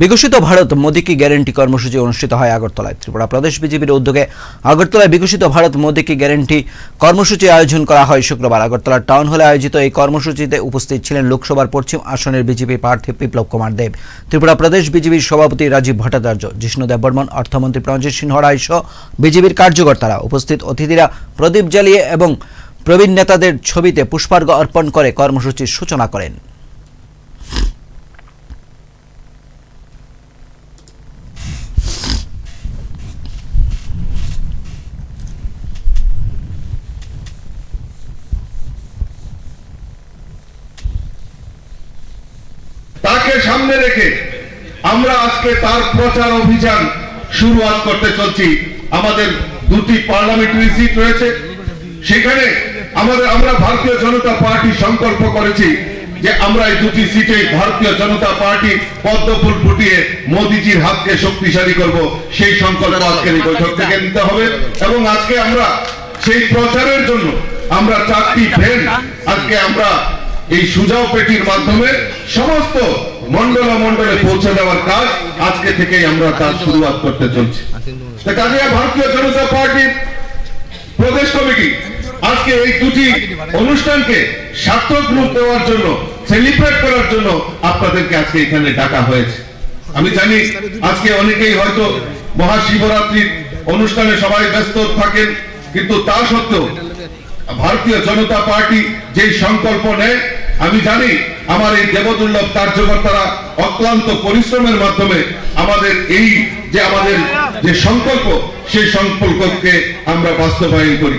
বিকশিত ভারত মোদী কি গ্যারেন্টি কর্মসূচি অনুষ্ঠিত হয় আগরতলায়। ত্রিপুরা প্রদেশ বিজেপির উদ্যোগে আগরতলায় বিকশিত ভারত মোদী কি গ্যারেন্টি কর্মসূচি আয়োজন করা হয় শুক্রবার। আগরতলা টাউন হলে আয়োজিত এই কর্মসূচিতে উপস্থিত ছিলেন লোকসভার পশ্চিম আসনের বিজেপি প্রার্থী বিপ্লব কুমার দেব। ত্রিপুরা প্রদেশ বিজেপির সভাপতি রাজীব ভট্টাচার্য জিষ্ণু দেববর্মন অর্থমন্ত্রী প্রণজিৎ সিংহ রায় সহ বিজেপির কার্যকর্তারা। উপস্থিত অতিথিরা প্রদীপ জ্বালিয়ে এবং প্রবীণ নেতাদের ছবিতে পুষ্পার্ঘ অর্পণ করে কর্মসূচির সূচনা করেন। তাকে সামনে রেখে আমরা আজকে তার প্রচার অভিযান শুরুয়াত করতে চলছি। আমাদের দুটি পার্লামেন্টারি সিট রয়েছে। সেখানে আমাদের, আমরা ভারতীয় জনতা পার্টি সংকল্প করেছি যে আমরা এই দুটি সিটে ভারতীয় জনতা পার্টি পদ্মফুল ফুটিয়ে মোদিজির হাতকে শক্তিশালী করব। সেই সংকল্প আজকের এই বৈঠক থেকে নিতে হবে এবং আজকে আমরা সেই প্রচারের জন্য আমরা চারটি ভ্যান আজকে আমরা এই সুজাও পেটির মাধ্যমে সমস্ত মন্ডল মন্ডলে পৌঁছে দেওয়ার কাজ আজকে থেকেই আমরা তার শুরুয়াত করতে চলছি। কাজে ভারতীয় জনতা পার্টির প্রদেশ কমিটি আজকে এই দুটি অনুষ্ঠানকে সার্থক রূপ দেওয়ার জন্য সেলিব্রেট করার জন্য আপনাদেরকে আজকে এখানে ডাকা হয়েছে। আমি জানি আজকে অনেকেই হয়তো মহাশিবরাত্রির অনুষ্ঠানে সবাই ব্যস্ত থাকেন, কিন্তু তা সত্ত্বেও ভারতীয় জনতা পার্টি যে সংকল্প নেয় আমি জানি আমার এই দেবদুর্লভ কার্যকর্তারা অক্লান্ত পরিশ্রমের মাধ্যমে আমাদের এই যে আমাদের যে সংকল্প, সেই সংকল্পকে আমরা বাস্তবায়ন করি।